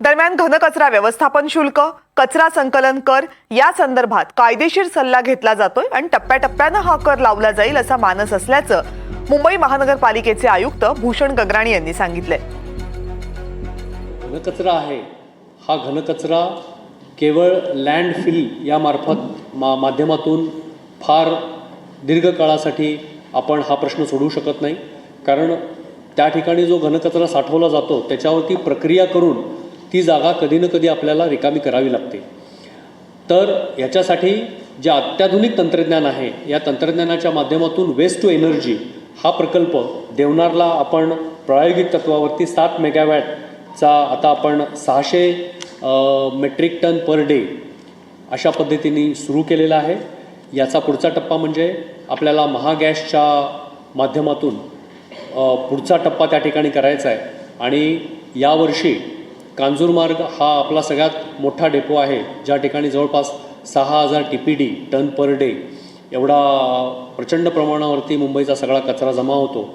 दरम्यान घनकचरा व्यवस्थापन शुल्क कचरा संकलन कर या संदर्भात कायदेशीर सल्ला घेतला जातोय आणि टप्प्याटप्प्यानं हा कर लावला जाईल असा मानस असल्याचं मुंबई महानगरपालिकेचे आयुक्त भूषण गगराणी यांनी सांगितलंय. घनकचरा आहे. हा घनकचरा केवळ लँडफिल यामार्फत मा माध्यमातून फार दीर्घकाळासाठी आपण हा प्रश्न सोडवू शकत नाही. कारण त्या ठिकाणी जो घनकचरा साठवला जातो त्याच्यावरती प्रक्रिया करून ती जागा कधी ना कधी आपल्याला रिकामी करावी लागते. तर याच्यासाठी जे अत्याधुनिक तंत्रज्ञान आहे या तंत्रज्ञानाच्या माध्यमातून वेस्ट टू एनर्जी हा प्रकल्प देवनारला आपण प्रायोगिक तत्वावरती सात मेगावॅटचा आता आपण सहाशे मेट्रिक टन पर डे अशा पद्धतीने सुरू केलेला आहे. याचा पुढचा टप्पा म्हणजे आपल्याला महागॅसच्या माध्यमातून पुढचा टप्पा त्या ठिकाणी करायचा आहे. आणि यावर्षी कांजूरमार्ग हा आपला सगळ्यात मोठा डेपो आहे. ज्या ठिकाणी जवळपास सहा हजार T P D ton per day एवढा प्रचंड प्रमाणावरती मुंबईचा सगळा कचरा जमा होतो.